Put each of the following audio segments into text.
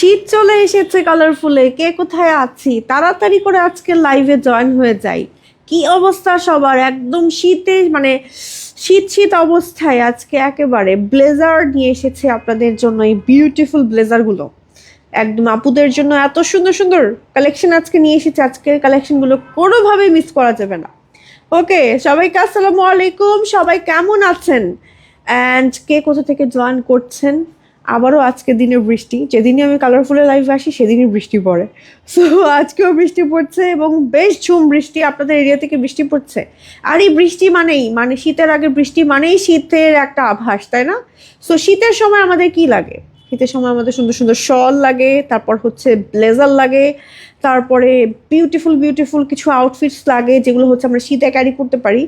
শীত চলে এসেছে কালারফুলে কে কোথায় আছি? তাড়াতাড়ি করে আজকে লাইভে জয়েন হয়ে যাই। কি অবস্থা সবার? একদম শীতে মানে শীত শীত অবস্থায় আজকে একেবারে ব্লেজার নিয়ে এসেছে আপনাদের জন্য এই বিউটিফুল ব্লেজারগুলো একদম আপুদের জন্য এত সুন্দর সুন্দর কালেকশন আজকে নিয়ে এসেছে। আজকের কালেকশনগুলো কোনোভাবেই মিস করা যাবে না। ওকে, সবাইকে আসসালামু আলাইকুম। সবাই কেমন আছেন? অ্যান্ড কে কোথা থেকে জয়েন করছেন? আবারও আজকে দিনে বৃষ্টি। যেদিনই আমি কালারফুলের লাইভ আসি, সেদিনই বৃষ্টি পড়ে। সো আজকেও বৃষ্টি পড়ছে এবং বেশ ঝুম বৃষ্টি। আপনাদের এরিয়া থেকে বৃষ্টি পড়ছে। আর এই বৃষ্টি মানেই মানে শীতের আগে বৃষ্টি মানেই শীতের একটা আভাস, তাই না? সো শীতের সময় আমাদের কি লাগে? শীতের সময় আমাদের সুন্দর সুন্দর শল লাগে, তারপর হচ্ছে ব্লেজার লাগে, তারপরে বিউটিফুল বিউটিফুল কিছু আউটফিটস লাগে, যেগুলো হচ্ছে আমরা শীতে ক্যারি করতে পারি।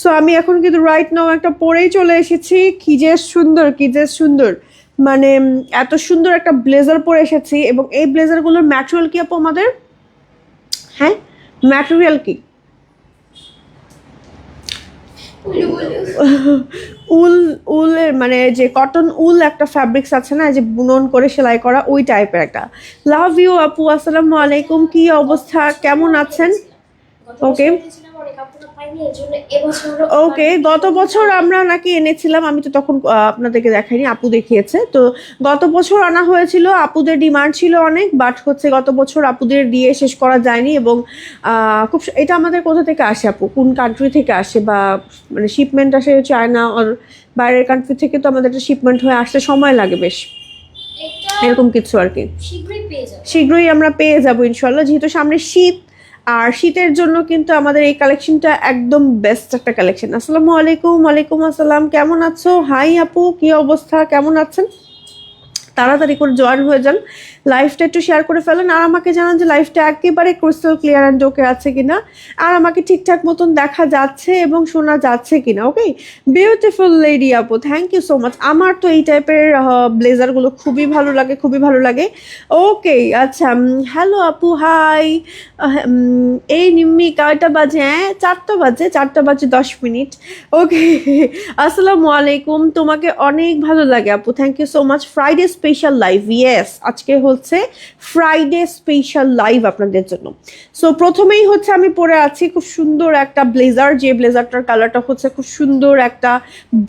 সো আমি এখন কিন্তু রাইট নাও একটা পরেই চলে এসেছি। কি যে সুন্দর, কি যে সুন্দর। মানে এত সুন্দর একটা ব্লেজার পরে এসেছি এবং এই ব্লেজারগুলোর ম্যাটেরিয়াল কি আপু আমাদের? হ্যাঁ? ম্যাটেরিয়াল কি? উল, উলের মানে যে কটন উল একটা ফ্যাব্রিক্স আছে না যে বুনন করে সেলাই করা, ওই টাইপের একটা। লাভ ইউ আপু, আসসালামু আলাইকুম, কি অবস্থা? কেমন আছেন? Okay. ওকে গত বছর আমরা নাকি এনেছিলাম আমি তো তখন আপনাদেরকে দেখাইনি আপু দেখিয়েছে। তো গত বছর আনা হয়েছিল আপুদের ডিমান্ড ছিল অনেক বাট হচ্ছে গত বছর আপুদের দিয়ে শেষ করা যায়নি এবং খুব এটা আমাদের কোথা থেকে আসে আপু? কোন কান্ট্রি থেকে আসে বা মানে শিপমেন্ট আসে চায়না আর বাইরের কান্ট্রি থেকে তো আমাদের শিপমেন্ট হয়ে আসতে সময় লাগে বেশ। এরকম কিছু আর কি। শীঘ্রই আমরা পেয়ে যাব ইনশাল্লাহ যেহেতু সামনে শীত আর শীতের জন্য কিন্তু আমাদের এই কালেকশনটা একদম বেস্ট একটা কালেকশন আসসালামু আলাইকুম, ওয়ালাইকুম আসসালাম, কেমন আছো? হাই আপু, কি অবস্থা? কেমন আছেন? তাড়াতাড়ি করে জয়েন হয়ে যান। লাইফটা একটু শেয়ার করে ফেলেন আর আমাকে জানান যে লাইফটা একেবারে ক্রিস্টাল ক্লিয়ার অ্যান্ড ওকে আছে কিনা। আর আমাকে ঠিকঠাক মতন দেখা যাচ্ছে এবং শোনা যাচ্ছে কিনা ওকে বিউটিফুল লেডি আপু থ্যাংক ইউ সো মাচ আমার তো এই টাইপের ব্লেজারগুলো খুবই ভালো লাগে, খুবই ভালো লাগে। ওকে আচ্ছা হ্যালো আপু হাই এই নিম্মি কয়টা বাজে হ্যাঁ চারটা বাজে চারটা বাজে দশ মিনিট। ওকে আসসালামু আলাইকুম, তোমাকে অনেক ভালো লাগে আপু thank you so much Friday special live yes আজকে হচ্ছে ফ্রাইডে স্পেশাল লাইভ আপনাদের জন্য। সো প্রথমেই হচ্ছে আমি পরে আছি, খুব সুন্দর একটা ব্লেজার যে ব্লেজারটার কালারটা হচ্ছে খুব সুন্দর একটা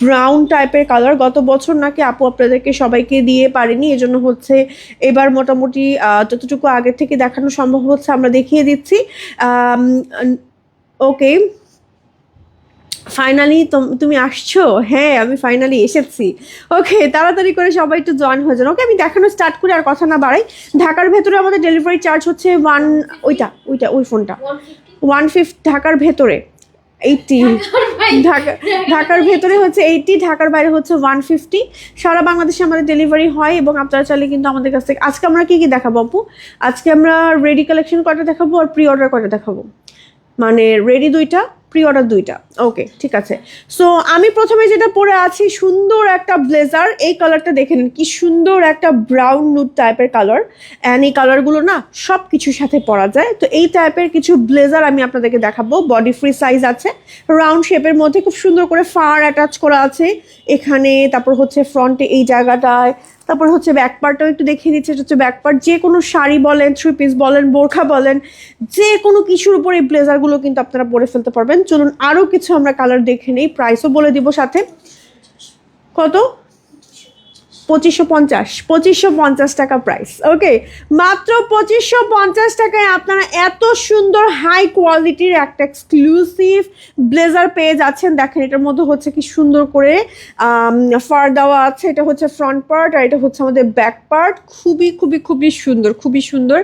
ব্রাউন টাইপের কালার গত বছর নাকি আপু আপনাদেরকে সবাইকে দিয়ে পারিনি, এজন্য হচ্ছে এবার মোটামুটি যতটুকু আগে থেকে দেখানো সম্ভব হচ্ছে আমরা দেখিয়ে দিচ্ছি। ওকে ফাইনালি তুমি আসছো? হ্যাঁ আমি ফাইনালি এসেছি। ওকে তাড়াতাড়ি করে সবাই একটু জয়েন হয়ে যান। ওকে আমি দেখানো স্টার্ট করি আর কথা না বাড়াই। ঢাকার ভেতরে আমাদের ডেলিভারি চার্জ হচ্ছে ওয়ান ওইটা ওইটা ওই ফোনটা ওয়ান ফিফটি ঢাকার ভেতরে এইটটি ঢাকা ঢাকার ভেতরে হচ্ছে এইটটি ঢাকার বাইরে হচ্ছে ওয়ান ফিফটি সারা বাংলাদেশে আমাদের ডেলিভারি হয় এবং আপনারা চাইলে কিন্তু আমাদের কাছ থেকে আজকে আমরা কী কী দেখাবো আপু? আজকে আমরা রেডি কালেকশন কটা দেখাবো আর প্রি অর্ডার কটা দেখাবো? মানে রেডি দুইটা প্রি অর্ডার দুইটা। ওকে ঠিক আছে। সো আমি প্রথমে যেটা পরে আছি, সুন্দর একটা ব্লেজার এই কালারটা দেখে নিন, কি সুন্দর একটা ব্রাউন নুট টাইপের কালার অ্যান্ড এই কালারগুলো না সব কিছুর সাথে পরা যায়। তো এই টাইপের কিছু ব্লেজার আমি আপনাদেরকে দেখাবো। বডি ফ্রি সাইজ আছে। রাউন্ড শেপের মধ্যে খুব সুন্দর করে ফার অ্যাটাচ করা আছে। এখানে, তারপর হচ্ছে ফ্রন্টে এই জায়গাটায় তারপর হচ্ছে ব্যাক পার্টটাও একটু দেখিয়ে দিচ্ছে এটা হচ্ছে ব্যাক পার্ট যে কোনো শাড়ি বলেন থ্রি পিস বলেন, বোরখা বলেন, যে কোনো কিছুর উপর এই ব্লেজারগুলো কিন্তু আপনারা পরে ফেলতে পারবেন। চলুন আরও কিছু আমরা কালার দেখে নিই প্রাইসও বলে দিব সাথে। কত? পঁচিশশো পঞ্চাশ পঁচিশশো পঞ্চাশ টাকা প্রাইস ওকে মাত্র পঁচিশশো পঞ্চাশ টাকায় আপনারা এত সুন্দর হাই কোয়ালিটির একটা এক্সক্লুসিভ ব্লেজার পেয়ে যাচ্ছেন। দেখেন, এটার মধ্যে হচ্ছে কি সুন্দর করে ফার দেওয়া আছে। এটা হচ্ছে ফ্রন্ট পার্ট আর এটা হচ্ছে আমাদের ব্যাক পার্ট খুবই খুবই খুবই সুন্দর খুবই সুন্দর।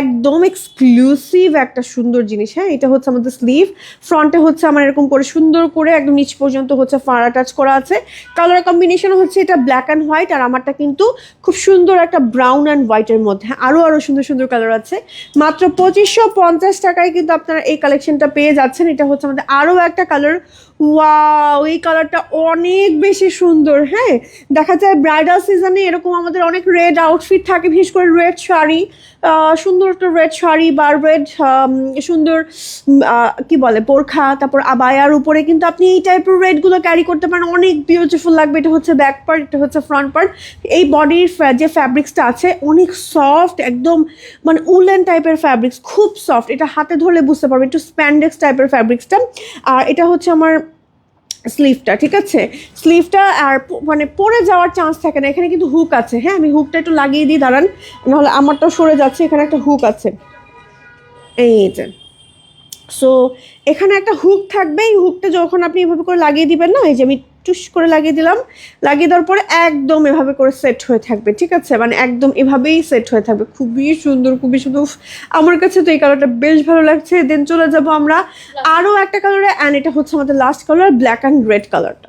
একদম এক্সক্লুসিভ একটা সুন্দর জিনিস হ্যাঁ? এটা হচ্ছে আমাদের স্লিভ ফ্রন্টে হচ্ছে আমার এরকম করে সুন্দর করে একদম নিচ পর্যন্ত হচ্ছে ফার অ্যাটাচ করা আছে। কালার কম্বিনেশন হচ্ছে এটা ব্ল্যাক অ্যান্ড হোয়াইট আর আমারটা কিন্তু খুব সুন্দর একটা ব্রাউন অ্যান্ড হোয়াইটের মধ্যে। আরও আরও সুন্দর সুন্দর কালার আছে। মাত্র পঁচিশশো পঞ্চাশ টাকায় কিন্তু আপনারা এই কালেকশনটা পেয়ে যাচ্ছেন। এটা হচ্ছে আমাদের আরও একটা কালার ওয়াও এই কালারটা অনেক বেশি সুন্দর হ্যাঁ? দেখা যায় ব্রাইডাল সিজনে এরকম আমাদের অনেক রেড আউটফিট থাকে, বিশেষ করে রেড শাড়ি সুন্দর একটা রেড শাড়ি বা রেড সুন্দর কি বলে, বোরখা, তারপর আবায়ার উপরে কিন্তু আপনি এই টাইপের রেডগুলো ক্যারি করতে পারেন। অনেক বিউটিফুল লাগবে। এটা হচ্ছে ব্যাক পার্ট এটা হচ্ছে ফ্রন্ট পার্ট এই বডির যে ফ্যাব্রিক্সটা আছে, অনেক সফট একদম মানে উলেন টাইপের ফ্যাব্রিক্স খুব সফট এটা হাতে ধরলে বুঝতে পারবে একটু স্প্যান্ডেক্স টাইপের ফ্যাব্রিক্সটা আর এটা হচ্ছে আমার স্লিভটা ঠিক আছে? স্লিভটা আর মানে পরে যাওয়ার চান্স থাকে না। এখানে কিন্তু হুক আছে। হ্যাঁ আমি হুকটা একটু লাগিয়ে দিই, দাঁড়ান। নাহলে আমারটা সরে যাচ্ছে, এখানে একটা হুক আছে। এই যে। সো এখানে একটা হুক থাকবে। এই হুকটা যখন আপনি এভাবে করে লাগিয়ে দিবেন না, এই যে আমি টুস করে লাগিয়ে দিলাম। লাগিয়ে দেওয়ার পরে একদম এভাবে করে সেট হয়ে থাকবে ঠিক আছে? মানে একদম এভাবেই সেট হয়ে থাকবে। খুবই সুন্দর খুবই সুন্দর। আমার কাছে তো এই কালারটা বেশ ভালো লাগছে। দেন চলে যাব আমরা আরও একটা কালারে অ্যান্ড এটা হচ্ছে আমাদের last colour black and red কালারটা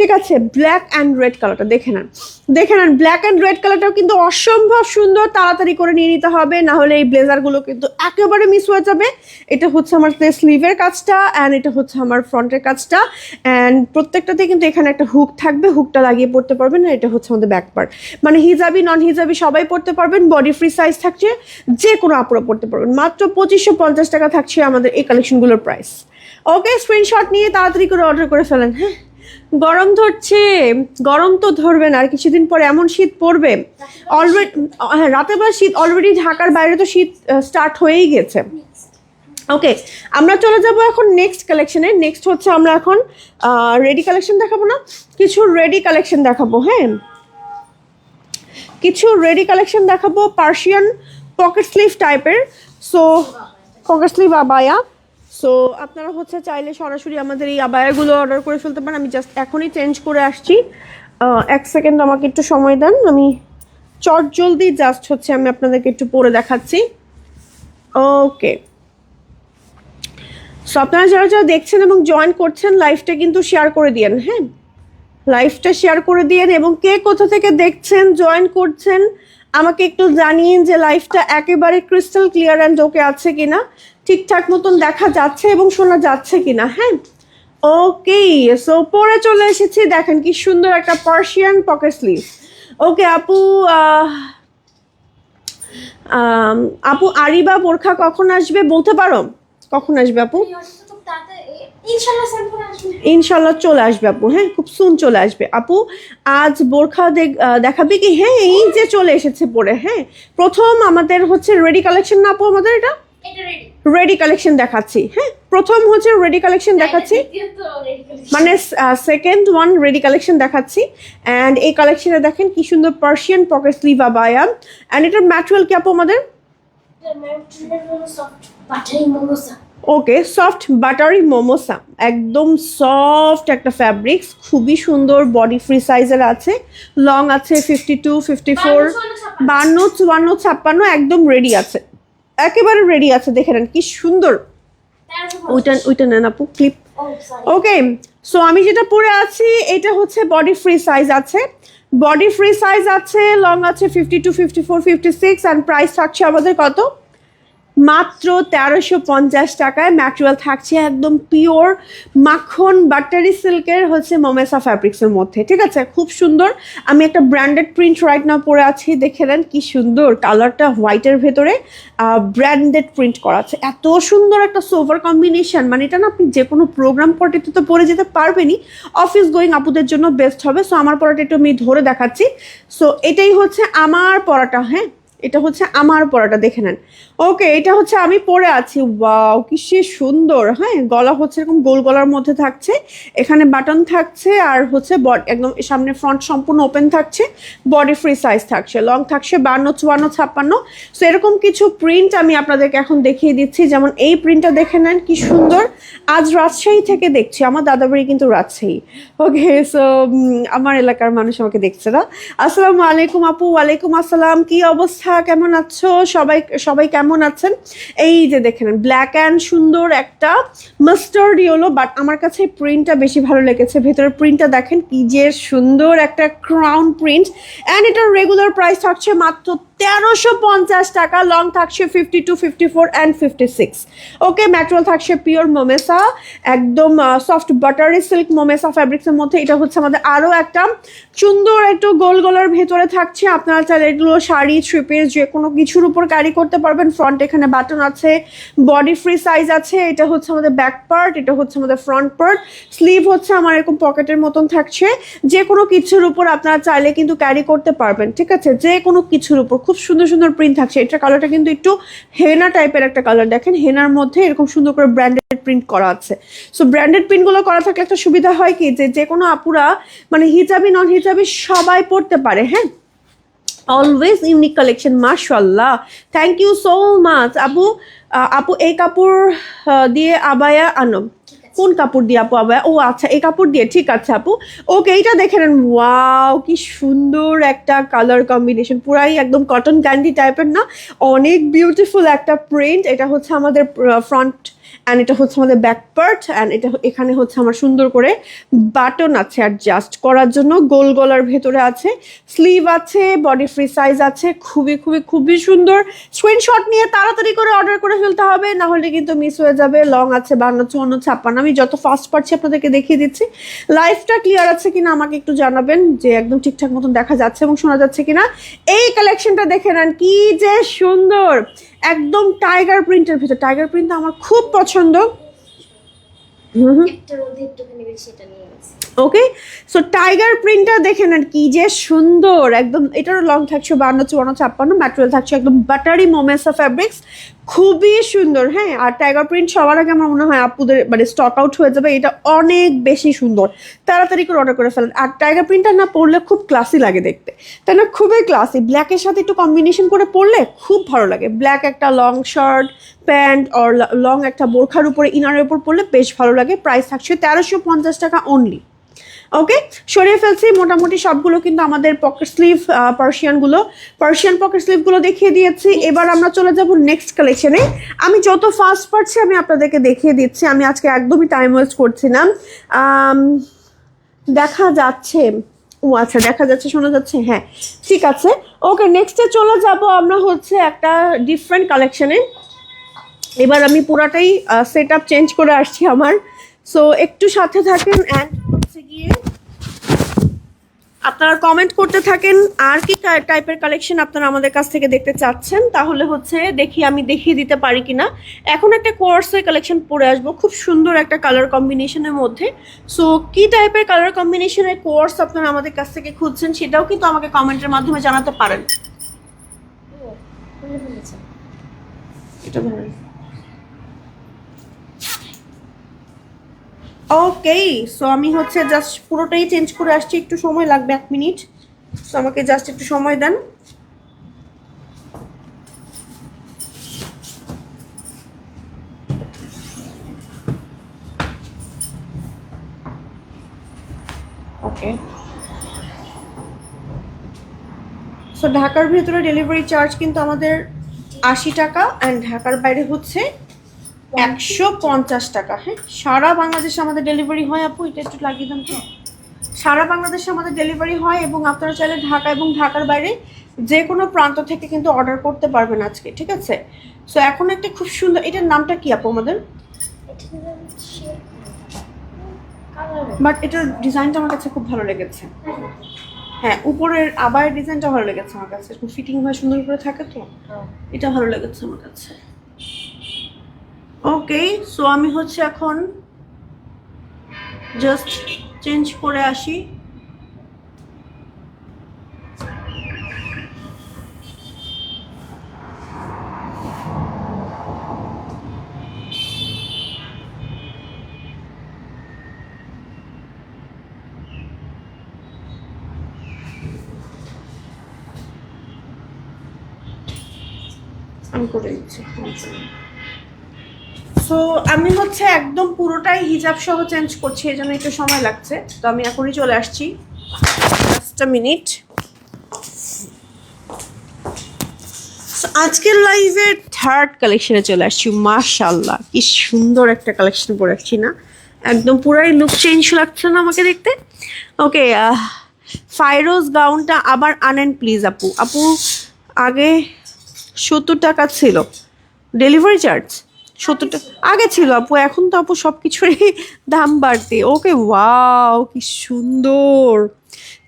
ঠিক আছে ব্ল্যাক অ্যান্ড রেড কালারটা দেখে নেন। দেখে নেন ব্ল্যাক অ্যান্ড রেড কালারটাও কিন্তু অসম্ভব সুন্দর, তাড়াতাড়ি করে নিয়ে নিতে হবে, না হলে এই ব্লেজারগুলো কিন্তু একেবারে মিস হয়ে যাবে। এটা হচ্ছে আমার স্লিভের কাজটা অ্যান্ড এটা হচ্ছে আমার ফ্রন্টের কাজটা। অ্যান্ড প্রত্যেকটাতে কিন্তু এখানে একটা হুক থাকবে হুকটা লাগিয়ে পড়তে পারবেন, আর এটা হচ্ছে আমাদের ব্যাক পার্ট মানে হিজাবি নন হিজাবি সবাই পড়তে পারবেন বডি ফ্রি সাইজ থাকছে যে কোনো আপুরা পড়তে পারবেন। মাত্র পঁচিশশো পঞ্চাশ টাকা থাকছে আমাদের এই কালেকশনগুলোর প্রাইস ওকে স্ক্রিনশট নিয়ে তাড়াতাড়ি করে অর্ডার করে ফেলেন হ্যাঁ? গরম ধরছে, গরম তো ধরবে না, আর কিছুদিন পরে এমন শীত পড়বে। অলরেডি হ্যাঁ রাতের বেলা শীত অলরেডি ঢাকার বাইরে তো শীত স্টার্ট হয়েই গেছে। ওকে আমরা চলে যাব এখন নেক্সট কালেকশনে নেক্সট হচ্ছে আমরা এখন রেডি কালেকশন দেখাবো না, কিছু রেডি কালেকশন দেখাবো হ্যাঁ। কিছু রেডি কালেকশন দেখাবো পার্সিয়ান পকেট স্লিভ টাইপের সো পকেট স্লিভ আবায়া সো আপনারা হচ্ছে চাইলে সরাসরি আমাদের এই আবায়াগুলো অর্ডার করে ফেলতে পারেন। আমি জাস্ট এখনই চেঞ্জ করে আসছি। এক সেকেন্ড আমাকে একটু সময় দেন। আমি চট জলদি জাস্ট হচ্ছে আমি আপনাদেরকে একটু পরে দেখাচ্ছি। ওকে সো আপনারা যারা যারা দেখছেন এবং জয়েন করছেন লাইভটা কিন্তু শেয়ার করে দিয়েন হ্যাঁ? লাইভটা শেয়ার করে দিয়েন এবং কে কোথা থেকে দেখছেন জয়েন করছেন আমাকে একটু জানিয়ে যে লাইফটা একেবারে ক্রিস্টাল ক্লিয়ার অ্যান্ড ওকে আছে কিনা, ঠিকঠাক মতন দেখা যাচ্ছে এবং শোনা যাচ্ছে কিনা হ্যাঁ? ওকে সো পরে চলে এসেছি, দেখেন কি সুন্দর একটা পার্সিয়ান পকেট স্লিভ ওকে আপু আপু আরিবা বোরখা কখন আসবে বলতে পারো? কখন আসবে আপু? ইনশাল্লাহ চলে আসবে আপু হ্যাঁ খুব সুন চলে আসবে। আপু আজ বোরখা দেখ- দেখাবে কি? হ্যাঁ এই যে চলে এসেছে পরে হ্যাঁ। প্রথম আমাদের হচ্ছে রেডি কালেকশন না আপু আমাদের এটা? রেডি কালেকশন দেখাচ্ছি হ্যাঁ। প্রথম হচ্ছে রেডি কালেকশন দেখাচ্ছি। রেডি করে মানে সেকেন্ড ওয়ান রেডি কালেকশন দেখাচ্ছি। অ্যান্ড এই কালেকশনে দেখেন কি সুন্দর পার্সিয়ান পকেট স্লিভ আবায়া অ্যান্ড এটার ম্যাটেরিয়াল কি আপু আমাদের? ওকে সফট বাটারি মোমোসা একদম সফট একটা ফ্যাব্রিক্স খুবই সুন্দর বডি ফ্রি সাইজের আছে। লং আছে ফিফটি টু ফিফটি ফোর বান্ন, চুয়ান্ন, ছাপ্পান্ন, একদম রেডি আছে। একেবারে রেডি আছে, দেখে নেন কি সুন্দর। ওইটা ওইটা নেন আপু ক্লিপ ওকে সো আমি যেটা পরে আছি, এটা হচ্ছে বডি ফ্রি সাইজ আছে। বডি ফ্রি সাইজ আছে লং আছে fifty two fifty four fifty six and price থাকছে আমাদের কত? মাত্র তেরোশো পঞ্চাশ টাকায় ম্যাটেরিয়াল থাকছে একদম পিওর মাখন বাটারি সিল্কের হচ্ছে মোমেসা ফ্যাব্রিক্সের মধ্যে, ঠিক আছে? খুব সুন্দর। আমি একটা ব্র্যান্ডেড প্রিন্ট রাইট না পরে আছি, দেখে নেন কি সুন্দর। কালারটা হোয়াইটের ভেতরে ব্র্যান্ডেড প্রিন্ট করা আছে। এত সুন্দর একটা সোভার কম্বিনেশন মানে এটা না আপনি যে কোনো প্রোগ্রাম পটিতে তো পরে যেতে পারবেনই। অফিস গোয়িং আপুদের জন্য বেস্ট হবে। সো আমার পড়াটা একটু আমি ধরে দেখাচ্ছি। সো এটাই হচ্ছে আমার পড়াটা হ্যাঁ? এটা হচ্ছে আমার পরাটা, দেখে নেন। ওকে এটা হচ্ছে আমি পরে আছি। ওয়াও কি সে সুন্দর। হ্যাঁ গলা হচ্ছে এরকম গোল গলার মধ্যে থাকছে। এখানে বাটন থাকছে আর হচ্ছে বড একদম সামনে ফ্রন্ট সম্পূর্ণ ওপেন থাকছে। বডি ফ্রি সাইজ থাকছে। লং থাকছে বান্ন, চুয়ান্ন, ছাপ্পান্ন। সো এরকম কিছু প্রিন্ট আমি আপনাদেরকে এখন দেখিয়ে দিচ্ছি। যেমন এই প্রিন্টটা দেখে নেন, কি সুন্দর। আজ রাজশাহী থেকে দেখছি। আমার দাদাবাড়ি কিন্তু রাজশাহী। ওকে সো আমার এলাকার মানুষ আমাকে দেখছে না। আসসালামু আলাইকুম আপু। ওয়ালাইকুম আসসালাম। কি অবস্থা? কেমন আছো? সবাই সবাই কেমন আছেন? এই যে দেখেন ব্ল্যাক অ্যান্ড সুন্দর একটা মাস্টার্ড ইয়েলো বাট আমার কাছে প্রিন্টটা বেশি ভালো লেগেছে। ভেতরের প্রিন্টটা দেখেন কি যে সুন্দর একটা ক্রাউন প্রিন্ট অ্যান্ড এটার রেগুলার প্রাইস থাকছে মাত্র তেরোশো পঞ্চাশ টাকা। লং থাকছে fifty two fifty four and fifty six okay material থাকছে পিওর মোমেসা একদম সফট বাটারি সিল্ক মোমেসা ফ্যাব্রিক্সের মধ্যে। এটা হচ্ছে আমাদের আরও একটা সুন্দর একটু গোল গোলার ভেতরে থাকছে। আপনারা চাইলে এগুলো শাড়ি থ্রি পিস যে কোনো কিছুর উপর ক্যারি করতে পারবেন। ফ্রন্ট এখানে বাটন আছে। বডি ফ্রি সাইজ আছে। এটা হচ্ছে আমাদের ব্যাক পার্ট এটা হচ্ছে আমাদের ফ্রন্ট পার্ট স্লিভ হচ্ছে আমার এরকম পকেটের মতন থাকছে। যে কোনো কিছুর উপর আপনারা চাইলে কিন্তু ক্যারি করতে পারবেন। ঠিক আছে? যে কোনো কিছুর উপর। খুব সুন্দর সুন্দর প্রিন্ট থাকছে। এটা কালারটা কিন্তু একটু হেনা টাইপের একটা কালার দেখেন হেনার মধ্যে এরকম সুন্দর করে ব্র্যান্ডেড প্রিন্ট করা আছে। সো ব্র্যান্ডেড প্রিন্টগুলো করা থাকলে একটা সুবিধা হয় কি? যে যে কোনো আপুরা মানে হিজাবি নন হিজাবি সবাই পড়তে পারে হ্যাঁ? অলওয়েজ ইউনিক কালেকশন মাশাল্লাহ থ্যাংক ইউ সো মাচ আপু আপু, এই কাপড় দিয়ে আবায়া আনো কোন কাপড় দিয়ে আপু আবার? ও আচ্ছা এই কাপড় দিয়ে, ঠিক আছে আপু। ওকে, এইটা দেখে নেন। ওয়াও, কি সুন্দর একটা কালার কম্বিনেশন পুরাই একদম কটন ক্যান্ডি টাইপের না? অনেক বিউটিফুল একটা প্রিন্ট এটা হচ্ছে আমাদের ফ্রন্ট অ্যান্ড এটা হচ্ছে আমাদের ব্যাক পার্ট অ্যান্ড এটা এখানে হচ্ছে আমার সুন্দর করে বাটন আছে অ্যাডজাস্ট করার জন্য, গোল গলার ভেতরে আছে স্লিভ আছে বডি ফ্রি সাইজ আছে, খুবই খুবই খুবই সুন্দর। স্ক্রিনশট নিয়ে তাড়াতাড়ি করে অর্ডার করে ফেলতে হবে, না হলে কিন্তু মিস হয়ে যাবে লং আছে, বান্ন চুয়ান্ন ছাপ্পান্ন। আমি যত ফাস্ট পারছি আপনাদেরকে দেখিয়ে দিচ্ছি। লাইফটা ক্লিয়ার আছে কিনা আমাকে একটু জানাবেন, যে একদম ঠিকঠাক মতন দেখা যাচ্ছে এবং শোনা যাচ্ছে কিনা। এই কালেকশনটা দেখে নেন, কি যে সুন্দর! একদম টাইগার প্রিন্টের ভিতর। টাইগার প্রিন্ট আমার খুব পছন্দ। ওকে সো টাইগার প্রিন্টটা দেখেন আর কি যে সুন্দর। একদম এটারও লং থাকছে বান্ন চুয়ান্ন ছাপ্পান্ন ম্যাটেরিয়াল থাকছে একদম বাটারি অফ ফ্যাব্রিক্স খুবই সুন্দর হ্যাঁ? আর টাইগার প্রিন্ট সবার আগে আমার মনে হয় আপুদের মানে স্টক আউট হয়ে যাবে, এটা অনেক বেশি সুন্দর। তাড়াতাড়ি করে অর্ডার করে ফেলেন। আর টাইগার প্রিন্টটা না পরলে খুব ক্লাসি লাগে দেখতে। তাই না? খুবই ক্লাসি ব্ল্যাকের সাথে একটু কম্বিনেশন করে পরলে খুব ভালো লাগে। ব্ল্যাক একটা long shirt pant or long একটা বোরখার উপরে ইনারের উপর পরলে বেশ ভালো লাগে। প্রাইস থাকছে তেরোশো পঞ্চাশ টাকা অনলি ওকে সরিয়ে ফেলছি, মোটামুটি সবগুলো কিন্তু আমাদের পকেট স্লিভ পার্সিয়ানগুলো পার্সিয়ান পকেট স্লিভগুলো দেখিয়ে দিয়েছি। এবার আমরা চলে যাব নেক্সট কালেকশনে আমি যত ফাস্ট পারছি, আমি আপনাদেরকে দেখিয়ে দিচ্ছি। আমি আজকে একদমই টাইম ওয়েস্ট করছি না। দেখা যাচ্ছে। ও আচ্ছা দেখা যাচ্ছে, শোনা যাচ্ছে। হ্যাঁ ঠিক আছে। ওকে নেক্সটে চলে যাব আমরা হচ্ছে একটা ডিফারেন্ট কালেকশনে এবার আমি পুরাটাই সেট আপ চেঞ্জ করে আসছি আমার। সো একটু সাথে থাকেন অ্যান্ড আপনারা কমেন্ট করতে থাকেন আর কি টাইপের কালেকশন আপনারা আমাদের কাছ থেকে দেখতে চাচ্ছেন তাহলে হচ্ছে দেখি আমি দেখিয়ে দিতে পারি কিনা। এখন একটা কোর্সের কালেকশন পরে আসব খুব সুন্দর একটা কালার কম্বিনেশনের মধ্যে। সো কি টাইপের কালার কম্বিনেশনের কোর্স আপনারা আমাদের কাছ থেকে খুঁজছেন সেটাও কিন্তু আমাকে কমেন্টের মাধ্যমে জানাতে পারেন। এটা ধরেন ওকে সো আমি হচ্ছে জাস্ট পুরোটাই চেঞ্জ করে আসছি, একটু সময় লাগবে, এক মিনিট সো আমাকে জাস্ট একটু সময় দেন। ওকে সো ঢাকার ভেতরে ডেলিভারি চার্জ কিন্তু আমাদের আশি টাকা অ্যান্ড ঢাকার বাইরে হচ্ছে একশো পঞ্চাশ টাকা। হ্যাঁ সারা বাংলাদেশে আমাদের ডেলিভারি হয় আপু, এটা একটু লাগিয়ে দেন তো। সারা বাংলাদেশে আমাদের ডেলিভারি হয় এবং আপনারা চাইলে ঢাকা এবং ঢাকার বাইরে যে কোনো প্রান্ত থেকে কিন্তু অর্ডার করতে পারবেন আজকে, ঠিক আছে? সো এখন একটা খুব সুন্দর, এটার নামটা কি আপু আমাদের? বাট এটার ডিজাইনটা আমার কাছে খুব ভালো লেগেছে। হ্যাঁ উপরের আবার ডিজাইনটা ভালো লেগেছে আমার কাছে ফিটিং হয় সুন্দর করে থাকে তো। এটা ভালো লেগেছে আমার কাছে। ওকে সো আমি হচ্ছে এখন জাস্ট চেঞ্জ করে আসি। করে দিচ্ছি। সো আমি হচ্ছে একদম পুরোটাই হিজাব সহ চেঞ্জ করছি এই জন্য একটু সময় লাগছে। তো আমি এখনই চলে আসছি। জাস্ট মিনিট আজকের লাইভের থার্ড কালেকশনে চলে আসছি মাশাল্লাহ কি সুন্দর একটা কালেকশন পরে আসছি না? একদম পুরাই লুক চেঞ্জ লাগছে না আমাকে দেখতে? ওকে ফাইরোজ গাউনটা আবার আনেন প্লিজ আপু। আপু, আগে সত্তর টাকা ছিল। ডেলিভারি চার্জ সত্তর টাকা আগে ছিল আপু, এখন তো আপু সব কিছুরই দাম বাড়তে। ওকে, ওয়াও, কি সুন্দর।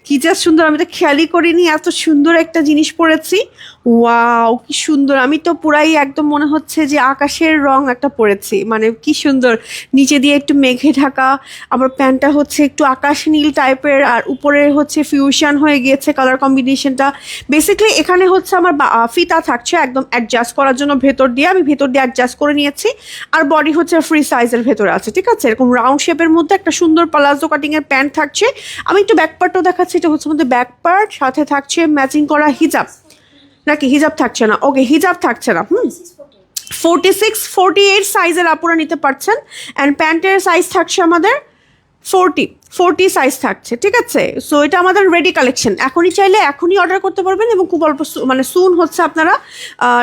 কি যা সুন্দর, আমি তো খেয়ালই করিনি, এত সুন্দর একটা জিনিস পরেছি ওয়াও, কি সুন্দর। আমি তো পুরাই একদম মনে হচ্ছে যে আকাশের রং একটা পরেছি। মানে কি সুন্দর। নিচে দিয়ে একটু মেঘে ঢাকা, আমার প্যান্টটা হচ্ছে একটু আকাশ নীল টাইপের, আর উপরে হচ্ছে ফিউশন হয়ে গিয়েছে কালার কম্বিনেশনটা বেসিক্যালি এখানে হচ্ছে আমার ফিতা থাকছে একদম অ্যাডজাস্ট করার জন্য ভেতর দিয়ে। আমি ভেতর দিয়ে অ্যাডজাস্ট করে নিয়েছি। আর বডি হচ্ছে ফ্রি সাইজের ভেতরে আছে, ঠিক আছে? এরকম রাউন্ড শেপের মধ্যে একটা সুন্দর পালাজো কাটিংয়ের প্যান্ট থাকছে। আমি একটু ব্যাক পার্টও দেখাচ্ছি। এটা হচ্ছে আমাদের ব্যাক পার্ট সাথে থাকছে ম্যাচিং করা হিজাব নাকি হিজাব থাকছে না? ওকে হিজাব থাকছে না, hmm? Forty six forty eight সাইজের আপনারা নিতে পারছেন অ্যান্ড প্যান্টের সাইজ থাকছে আমাদের ফোরটি ফোরটি সাইজ থাকছে, ঠিক আছে? সো এটা আমাদের রেডি কালেকশন এখনই চাইলে এখনই অর্ডার করতে পারবেন এবং খুব অল্প মানে সুন হচ্ছে আপনারা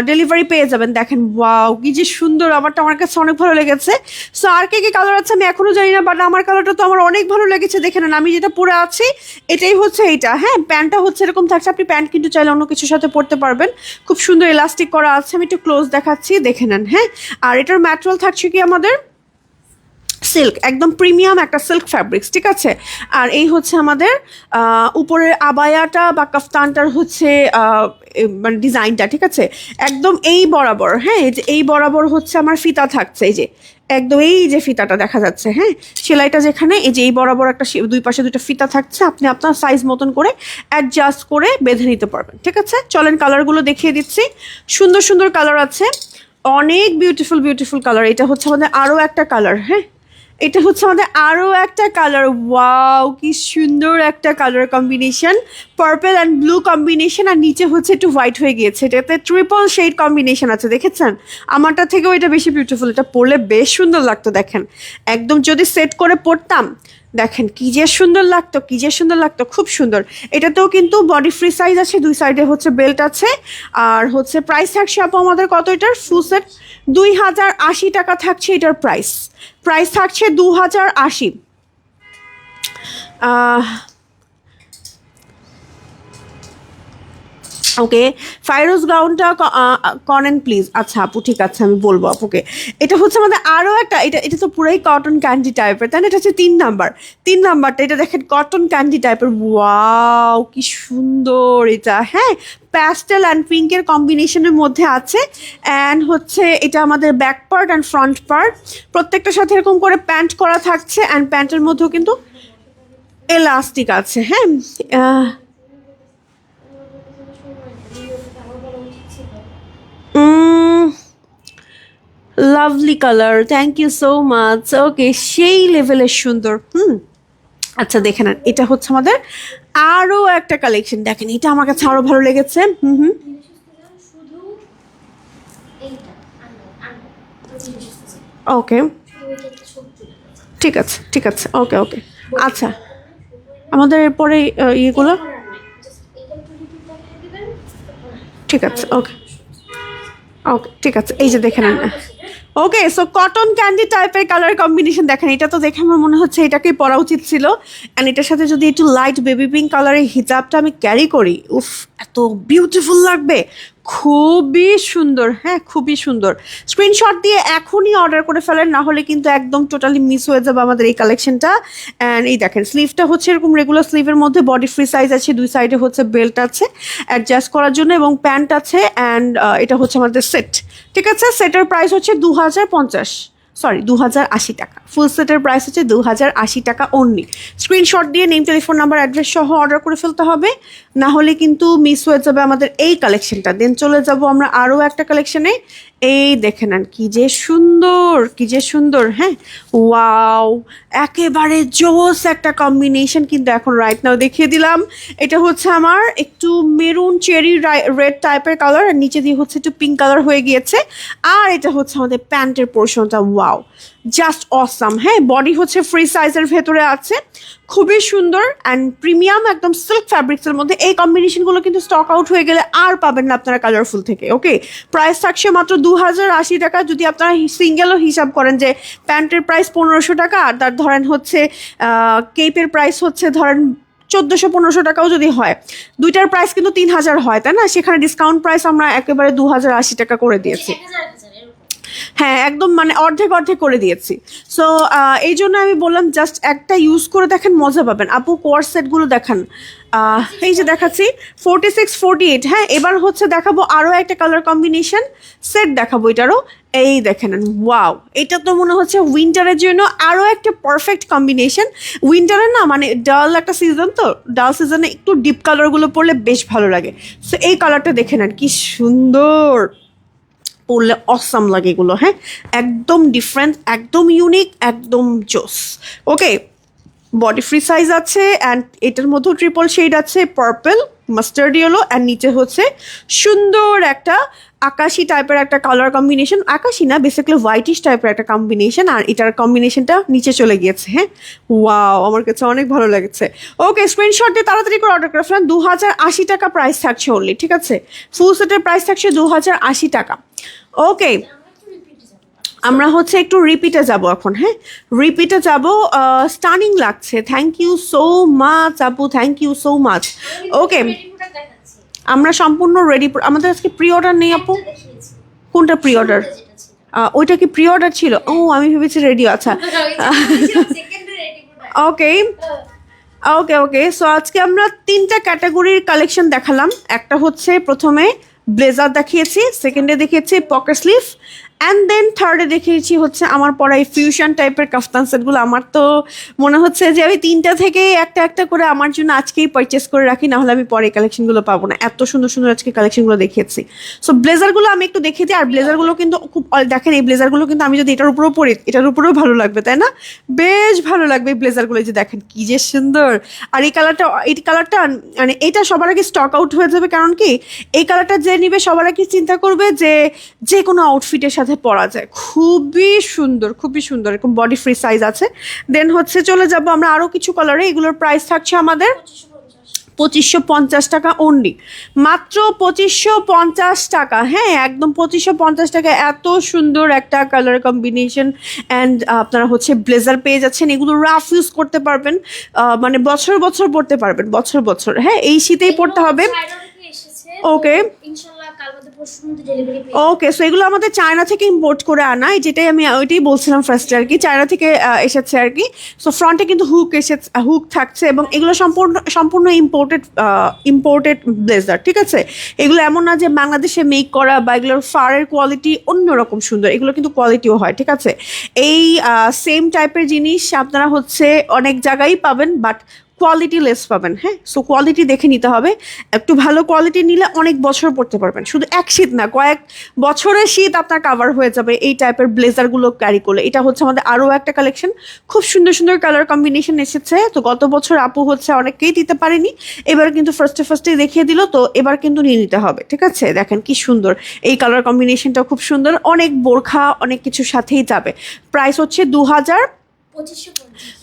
ডেলিভারি পেয়ে যাবেন। দেখেন ওয়াও কি যে সুন্দর! আমারটা আমার কাছে অনেক ভালো লেগেছে। সো আর কে কি কালার আছে আমি এখনও জানি না বাট আমার কালারটা তো আমার অনেক ভালো লেগেছে। দেখে নেন, আমি যেটা পরে আছি, এটাই হচ্ছে এইটা। হ্যাঁ প্যান্টটা হচ্ছে এরকম থাকছে। আপনি প্যান্ট কিন্তু চাইলে অন্য কিছুর সাথে পরতে পারবেন। খুব সুন্দর এলাস্টিক করা আছে। আমি একটু ক্লোজ দেখাচ্ছি, দেখে নেন হ্যাঁ? আর এটার ম্যাটেরিয়াল থাকছে কি আমাদের? সিল্ক একদম প্রিমিয়াম একটা সিল্ক ফ্যাব্রিক্স ঠিক আছে? আর এই হচ্ছে আমাদের উপরের আবায়াটা বা কাফতানটার হচ্ছে মানে ডিজাইনটা, ঠিক আছে? একদম এই বরাবর হ্যাঁ এই যে এই বরাবর হচ্ছে আমার ফিতা থাকছে, এই যে, একদম এই যে ফিতাটা দেখা যাচ্ছে হ্যাঁ? সেলাইটা যেখানে, এই যে এই বরাবর একটা দুই পাশে দুটো ফিতা থাকছে, আপনি আপনার সাইজ মতন করে অ্যাডজাস্ট করে বেঁধে নিতে পারবেন, ঠিক আছে? চলেন কালারগুলো দেখিয়ে দিচ্ছি। সুন্দর সুন্দর কালার আছে। অনেক বিউটিফুল বিউটিফুল কালার এটা হচ্ছে আমাদের আরও একটা কালার হ্যাঁ? এটা হচ্ছে আমাদের আরও একটা কালার ওয়াও কি সুন্দর একটা colour combination purple and blue combination আর নিচে হচ্ছে একটু হোয়াইট হয়ে গিয়েছে। এটাতে ট্রিপল শেড কম্বিনেশন আছে, দেখেছেন? আমারটা থেকেও এটা বেশি বিউটিফুল এটা পরলে বেশ সুন্দর লাগতো, দেখেন। একদম যদি সেট করে পরতাম দেখেন, কি যে সুন্দর লাগতো, কি যে সুন্দর লাগতো, খুব সুন্দর। এটাতেও কিন্তু বডি ফ্রি সাইজ আছে, দুই সাইডে হচ্ছে বেল্ট আছে। আর হচ্ছে প্রাইস থাকছে আপু আমাদের কত এটার? ফুল সেট দুই হাজার আশি টাকা থাকছে এটার প্রাইস প্রাইস থাকছে দু হাজার আশি। ওকে ফাইরোজ গাউনটা করেন প্লিজ আচ্ছা আপু, ঠিক আছে, আমি বলব আপুকে। এটা হচ্ছে আমাদের আরও একটা, এটা এটা তো পুরাই কটন ক্যান্ডি টাইপের তাই এটা হচ্ছে তিন নাম্বার তিন নাম্বারটা এটা দেখেন কটন ক্যান্ডি টাইপের ওয়াও কি সুন্দর এটা। হ্যাঁ প্যাস্টেল অ্যান্ড পিঙ্কের কম্বিনেশনের মধ্যে আছে। অ্যান্ড হচ্ছে এটা আমাদের back part and front part প্রত্যেকটার সাথে এরকম করে প্যান্ট করা থাকছে। অ্যান্ড প্যান্টের মধ্যেও কিন্তু এলাস্টিক আছে। হ্যাঁ lovely colour thank you so much okay সেই লেভেলের সুন্দর। হুম আচ্ছা দেখে নেন। এটা হচ্ছে আমাদের আরও একটা কালেকশন দেখেন, এটা আমার কাছে আরও ভালো লেগেছে। হুম হুম। ওকে। ঠিক আছে ঠিক আছে। ওকে ওকে আচ্ছা আমাদের এরপরে ইয়েগুলো? ঠিক আছে ওকে ওকে ঠিক আছে, এই যে দেখে নেন ওকে সো কটন ক্যান্ডি টাইপের কালার কম্বিনেশন দেখেন, এটা তো দেখে আমার মনে হচ্ছে এটাকেই পরা উচিত ছিল। অ্যান্ড এটার সাথে যদি একটু লাইট বেবি পিঙ্ক কালারের হিজাবটা আমি ক্যারি করি, উফ, এত বিউটিফুল লাগবে। খুবই সুন্দর হ্যাঁ খুবই সুন্দর। স্ক্রিনশট দিয়ে এখনই অর্ডার করে ফেলেন, না হলে কিন্তু একদম টোটালি মিস হয়ে যাবে আমাদের এই কালেকশনটা অ্যান্ড এই দেখেন স্লিভটা হচ্ছে এরকম রেগুলার স্লিভের মধ্যে বডি ফ্রি সাইজ আছে, দুই সাইডে হচ্ছে বেল্ট আছে অ্যাডজাস্ট করার জন্য এবং প্যান্ট আছে অ্যান্ড এটা হচ্ছে আমাদের সেট ঠিক আছে? সেটের প্রাইস হচ্ছে দু হাজার পঞ্চাশ। সরি দু আশি টাকা। ফুল সেটের প্রাইস হচ্ছে দু আশি টাকা অনলি স্ক্রিনশট দিয়ে নেম টেলিফোন নাম্বার অ্যাড্রেস সহ অর্ডার করে ফেলতে হবে। না হলে কিন্তু মিস হয়ে যাবে আমাদের এই কালেকশনটা দেন চলে যাব আমরা আরও একটা কালেকশনে এই দেখে নেন, কি যে সুন্দর, কি যে সুন্দর হ্যাঁ? ওয়াও, একেবারে জোস একটা কম্বিনেশন কিন্তু এখন রাইট নাও দেখিয়ে দিলাম। এটা হচ্ছে আমার একটু মেরুন চেরি রেড টাইপের কালার আর নিচে দিয়ে হচ্ছে একটু পিঙ্ক কালার হয়ে গিয়েছে। আর এটা হচ্ছে আমাদের প্যান্টের পোর্শনটা ওয়াও জাস্ট অসাম হ্যাঁ বডি হচ্ছে ফ্রি সাইজের ভেতরে আছে, খুবই সুন্দর অ্যান্ড প্রিমিয়াম একদম সিল্ক ফ্যাব্রিক্সের মধ্যে। এই কম্বিনেশনগুলো কিন্তু স্টক আউট হয়ে গেলে আর পাবেন না আপনারা কালারফুল থেকে ওকে প্রাইস থাকছে মাত্র দু হাজার আশি টাকা। যদি আপনারা সিঙ্গেলও হিসাব করেন যে প্যান্টের প্রাইস পনেরোশো টাকা, আর তার ধরেন হচ্ছে কেপের প্রাইস হচ্ছে ধরেন চোদ্দোশো পনেরোশো টাকাও যদি হয়, দুইটার প্রাইস কিন্তু তিন হাজার হয়, তাই না? সেখানে ডিসকাউন্ট প্রাইস আমরা একেবারে দু হাজার আশি টাকা করে দিয়েছি। হ্যাঁ একদম মানে অর্ধেক অর্ধেক করে দিয়েছি। সো এই জন্য আমি বললাম জাস্ট একটা ইউজ করে দেখেন, মজা পাবেন। আপু কোয়ার সেটগুলো দেখান। এই যে দেখাচ্ছি ফোরটি সিক্স ফোরটি এইট হ্যাঁ এবার হচ্ছে দেখাবো আরও একটা কালার কম্বিনেশন সেট দেখাবো এটারও। এই দেখেন ওয়াও এটা তো মনে হচ্ছে উইন্টারের জন্য আরও একটা পারফেক্ট কম্বিনেশন উইন্টারে না মানে ডাল একটা সিজন তো ডাল সিজনে একটু ডিপ কালারগুলো পরলে বেশ ভালো লাগে। সো এই কালারটা দেখে নেন, কি সুন্দর! পরলে অসাম লাগে এগুলো হ্যাঁ? একদম ডিফারেন্ট একদম ইউনিক একদম জোস ওকে বডি ফ্রি সাইজ আছে অ্যান্ড এটার মধ্যেও ট্রিপল শেড আছে পার্পল মাস্টার্ড ইয়েলো অ্যান্ড নিচে হচ্ছে সুন্দর একটা আকাশি টাইপের একটা কালার কম্বিনেশন আকাশি না বেসিক্যালি হোয়াইটিশ টাইপের একটা কম্বিনেশন আর এটার কম্বিনেশনটা নিচে চলে গিয়েছে হ্যাঁ? ওয়াও আমার কাছে অনেক ভালো লেগেছে। ওকে স্ক্রিনশট দিয়ে তাড়াতাড়ি করে অর্ডার করে ফেলেন। দু হাজার আশি টাকা প্রাইস থাকছে অনলি ঠিক আছে? ফুল সেটের প্রাইস থাকছে দু হাজার আশি টাকা। ওকে আমরা হচ্ছে একটু রিপিটে যাব এখন হ্যাঁ? রিপিটে যাব স্টানিং লাগছে। থ্যাংক ইউ সো মাচ আপু thank you so much okay আমরা সম্পূর্ণ রেডি আমাদের আজকে প্রি অর্ডার নেই, আপু? কোনটা প্রি অর্ডার ওইটা কি প্রি অর্ডার ছিল? ও, আমি ভেবেছি রেডি আচ্ছা। ওকে ওকে ওকে সো আজকে আমরা তিনটা ক্যাটাগরির কালেকশন দেখালাম। একটা হচ্ছে প্রথমে ব্লেজার দেখিয়েছি সেকেন্ডে দেখিয়েছি পকেট স্লিভ অ্যান্ড দেন থার্ডে দেখিয়েছি হচ্ছে আমার পরা এই ফিউশন টাইপের কাফতান সেটগুলো আমার তো মনে হচ্ছে যে আমি তিনটা থেকে একটা একটা করে আমার জন্য আজকেই পারচেস করে রাখি না হলে আমি পরে কালেকশনগুলো পাবো না। এত সুন্দর সুন্দর আজকে কালেকশনগুলো দেখিয়েছি। সো ব্লেজারগুলো আমি একটু দেখে দিই আর ব্লেজারগুলো কিন্তু খুব দেখেন এই ব্লেজারগুলো কিন্তু আমি যদি এটার উপরেও পরি, এটার উপরেও ভালো লাগবে, তাই না? বেশ ভালো লাগবে এই ব্লেজারগুলো যে দেখেন কী যে সুন্দর। আর এই কালারটা এই কালারটা মানে এটা সবার আগে স্টক আউট হয়ে যাবে, কারণ কি? এই কালারটা যে নিবে সবার আগে চিন্তা করবে যে যে কোনো আউটফিটের সাথে পরা যায়। খুবই সুন্দর খুবই সুন্দর এরকম বডি ফ্রি সাইজ আছে। দেন হচ্ছে চলে যাব আমরা আরও কিছু কালারে এগুলোর প্রাইস থাকছে আমাদের পঁচিশশো পঞ্চাশ টাকা অনলি মাত্র পঁচিশশো পঞ্চাশ টাকা হ্যাঁ একদম পঁচিশশো পঞ্চাশ টাকা এত সুন্দর একটা কালার কম্বিনেশন অ্যান্ড আপনারা হচ্ছে ব্লেজার পেয়ে যাচ্ছেন। এগুলো রাফ ইউজ করতে পারবেন মানে বছর বছর পড়তে পারবেন বছর বছর। হ্যাঁ এই শীতেই পড়তে হবে। ওকে ওকে সো এগুলো আমাদের চায়না থেকে ইম্পোর্ট করে আনা যেটাই আমি ওইটাই বলছিলাম ফার্স্টে আর কি। চায়না থেকে এসেছে আর কি। সো ফ্রন্টে কিন্তু হুক এসে হুক থাকছে এবং এগুলো সম্পূর্ণ সম্পূর্ণ ইম্পোর্টেড ইম্পোর্টেড ব্লেজার ঠিক আছে? এগুলো এমন না যে বাংলাদেশে মেক করা বা এগুলোর ফারের কোয়ালিটি অন্যরকম সুন্দর এগুলো কিন্তু কোয়ালিটিও হয় ঠিক আছে? এই সেম টাইপের জিনিস আপনারা হচ্ছে অনেক জায়গায় পাবেন বাট কোয়ালিটি লেস পাবেন হ্যাঁ? সো কোয়ালিটি দেখে নিতে হবে। একটু ভালো কোয়ালিটি নিলে অনেক বছর পড়তে পারবেন। শুধু এক শীত না, কয়েক বছরের শীত আপনার কাভার হয়ে যাবে এই টাইপের ব্লেজারগুলো ক্যারি করলে। এটা হচ্ছে আমাদের আরও একটা কালেকশন খুব সুন্দর সুন্দর কালার কম্বিনেশন এসেছে। তো গত বছর আপু হচ্ছে অনেককেই দিতে পারেনি। এবার কিন্তু ফার্স্টে ফার্স্টেই দেখিয়ে দিল। তো এবার কিন্তু নিয়ে নিতে হবে, ঠিক আছে? দেখেন কি সুন্দর। এই কালার কম্বিনেশনটা খুব সুন্দর। অনেক বোরখা, অনেক কিছুর সাথেই যাবে। প্রাইস হচ্ছে দু হাজার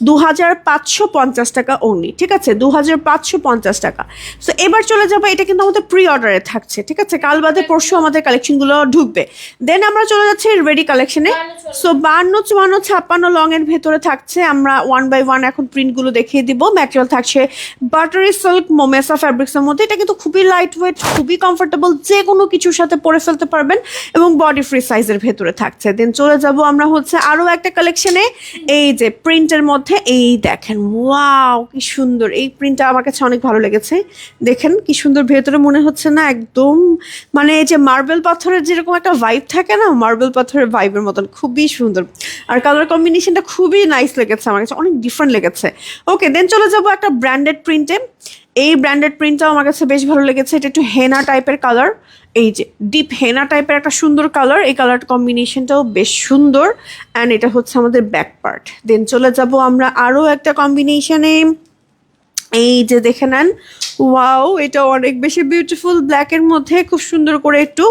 দু হাজার পাঁচশো পঞ্চাশ টাকা অনলি ঠিক আছে? দু হাজার পাঁচশো পঞ্চাশ টাকা। সো এবার চলে যাব এটা কিন্তু আমাদের প্রি অর্ডারে থাকছে ঠিক আছে? কাল বাদে পরশু আমাদের কালেকশনগুলো ঢুকবে। দেন আমরা চলে যাচ্ছি রেডি কালেকশনে সো বান্ন চুয়ান্ন ছাপ্পান্ন লং এর ভেতরে থাকছে আমরা ওয়ান বাই ওয়ান এখন প্রিন্টগুলো দেখিয়ে দিব। ম্যাটেরিয়াল থাকছে বাটারি সিল্ক মোমেসা ফ্যাব্রিক্সের মধ্যে। এটা কিন্তু খুবই লাইট ওয়েট খুবই কমফোর্টেবল যে কোনো কিছুর সাথে পরে ফেলতে পারবেন এবং বডি ফ্রি সাইজের ভেতরে থাকছে। দেন চলে যাব আমরা হচ্ছে আরও একটা কালেকশনে এই যে প্রিন্টের মধ্যে, এই দেখেন ওয়াও কি সুন্দর। এই প্রিন্টটা আমার কাছে অনেক ভালো লেগেছে। দেখেন, কি সুন্দর ভেতরে মনে হচ্ছে না একদম মানে এই যে মার্বেল পাথরের যেরকম একটা ভাইব থাকে না মার্বেল পাথরের ভাইবের মতন, খুবই সুন্দর। আর কালার কম্বিনেশনটা খুবই নাইস লেগেছে আমার কাছে, অনেক ডিফারেন্ট লেগেছে। ওকে দেন চলে যাব একটা ব্র্যান্ডেড প্রিন্টে এই ব্র্যান্ডেড প্রিন্টটাও আমার কাছে বেশ ভালো লেগেছে। এটা একটু হেনা টাইপের কালার এই যে ডিপ হেনা টাইপের একটা সুন্দর কালার এই কালার কম্বিনেশনটাও বেশ সুন্দর। অ্যান্ড এটা হচ্ছে আমাদের ব্যাক পার্ট দেন চলে যাব আমরা আরও একটা কম্বিনেশনে এই যে দেখে নেন ওয়াও এটা অনেক বেশি বিউটিফুল ব্ল্যাকের মধ্যে খুব সুন্দর করে একটু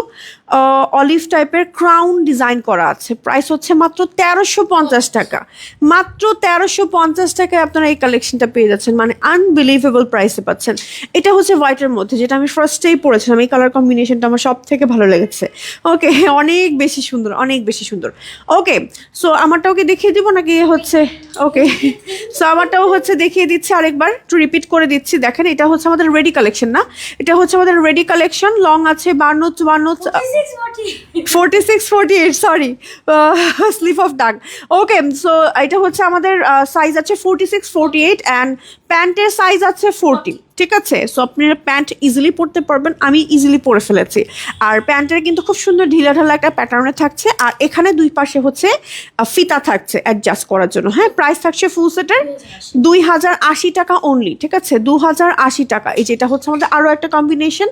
অলিভ টাইপের ক্রাউন ডিজাইন করা আছে। প্রাইস হচ্ছে মাত্র তেরোশো পঞ্চাশ টাকা। মাত্র তেরোশো পঞ্চাশ টাকায় আপনারা এই কালেকশনটা পেয়ে যাচ্ছেন। মানে আনবিলিভেবল প্রাইসে পাচ্ছেন। এটা হচ্ছে হোয়াইটের মধ্যে, যেটা আমি ফার্স্টেই পড়েছিলাম এই কালার কম্বিনেশনটা আমার সব থেকে ভালো লেগেছে। ওকে অনেক বেশি সুন্দর, অনেক বেশি সুন্দর। ওকে সো আমারটাও কি দেখিয়ে দিব নাকি হচ্ছে? ওকে সো আমারটাও হচ্ছে দেখিয়ে দিচ্ছে আরেকবার। টু রিপিট করে দিচ্ছি। দেখেন, এটা হচ্ছে আমাদের রেডি কালেকশন না? এটা হচ্ছে আমাদের রেডি কালেকশন লং আছে বান্ন চুয়ান্ন forty forty six forty eight sorry slip of ডাক ওকে সো এটা হচ্ছে আমাদের সাইজ আছে forty six forty eight and প্যান্টের সাইজ আছে ফোরটি ঠিক আছে? সো আপনারা প্যান্ট ইজিলি পরতে পারবেন, আমি ইজিলি পরে ফেলেছি। আর প্যান্টের কিন্তু খুব সুন্দর ঢিলা ঢালা একটা প্যাটার্নে থাকছে। আর এখানে দুই পাশে হচ্ছে ফিতা থাকছে অ্যাডজাস্ট করার জন্য। হ্যাঁ প্রাইস থাকছে ফুল সেটের দুই হাজার আশি টাকা অনলি ঠিক আছে? দু হাজার আশি টাকা। এই যেটা হচ্ছে আমাদের আরও একটা কম্বিনেশন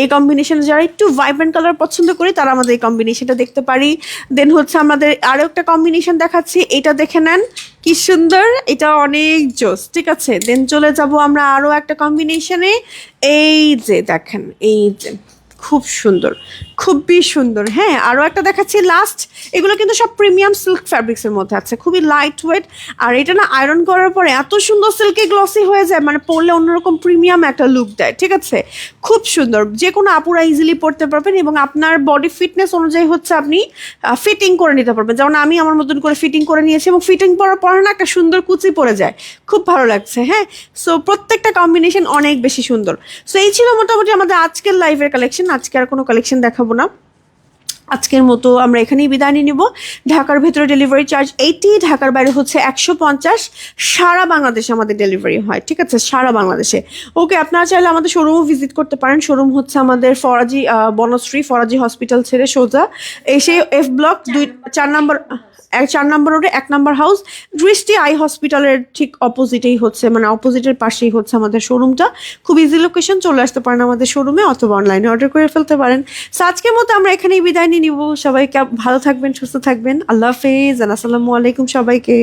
এই কম্বিনেশনে যারা একটু ভাইব্রেন্ট কালার পছন্দ করি, তারা আমাদের এই কম্বিনেশনটা দেখতে পারি। দেন হচ্ছে আমাদের আরও একটা কম্বিনেশন দেখাচ্ছি। এটা দেখে নেন। কি সুন্দর, এটা অনেক জোস, ঠিক আছে? দেন চলে যাব আমরা আরও একটা কম্বিনেশনে এই যে দেখেন, এই যে, খুব সুন্দর। খুবই সুন্দর। হ্যাঁ আরও একটা দেখাচ্ছি। লাস্ট এগুলো কিন্তু সব প্রিমিয়াম সিল্ক ফ্যাব্রিক্সের মধ্যে আছে। খুবই লাইট ওয়েট আর এটা না আয়রন করার পরে এত সুন্দর সিল্কে গ্লসি হয়ে যায় মানে পরলে অন্যরকম প্রিমিয়াম একটা লুক দেয়। ঠিক আছে? খুব সুন্দর। যে কোনো আপুরা ইজিলি পরতে পারবেন এবং আপনার বডি ফিটনেস অনুযায়ী হচ্ছে আপনি ফিটিং করে নিতে পারবেন। যেমন আমি আমার মতন করে ফিটিং করে নিয়েছি এবং ফিটিং পরার পরে না একটা সুন্দর কুচি পরে যায়। খুব ভালো লাগছে হ্যাঁ? সো প্রত্যেকটা কম্বিনেশন অনেক বেশি সুন্দর। সো এই ছিল মোটামুটি আমাদের আজকের লাইভের কালেকশন আজকে আর কোনো কালেকশন দেখাবো না। আজকের মতো আমরা এখানেই বিদায় নিয়ে নিব। ঢাকার ভেতরে ডেলিভারি চার্জ এইটি ঢাকার বাইরে হচ্ছে একশো পঞ্চাশ। সারা বাংলাদেশে আমাদের ডেলিভারি হয়, ঠিক আছে? সারা বাংলাদেশে। ওকে আপনারা চাইলে আমাদের শোরুমও ভিজিট করতে পারেন। শোরুম হচ্ছে আমাদের ফরাজি বনশ্রী ফরাজি হসপিটাল ছেড়ে সোজা। এসে এফ ব্লক দুই, চার নম্বর চার নম্বর রোডে, এক নম্বর হাউস দৃষ্টি আই হসপিটালের ঠিক অপোজিটেই হচ্ছে মানে অপোজিটের পাশেই হচ্ছে আমাদের শোরুমটা খুব ইজি লোকেশন চলে আসতে পারেন আমাদের শোরুমে অথবা অনলাইনে অর্ডার করে ফেলতে পারেন। সো আজকের মতো আমরা এখানেই বিদায় নিয়ে নিব। সবাইকে ভালো থাকবেন, সুস্থ থাকবেন। আল্লাহ হাফেজ আসসালামু আলাইকুম সবাইকে।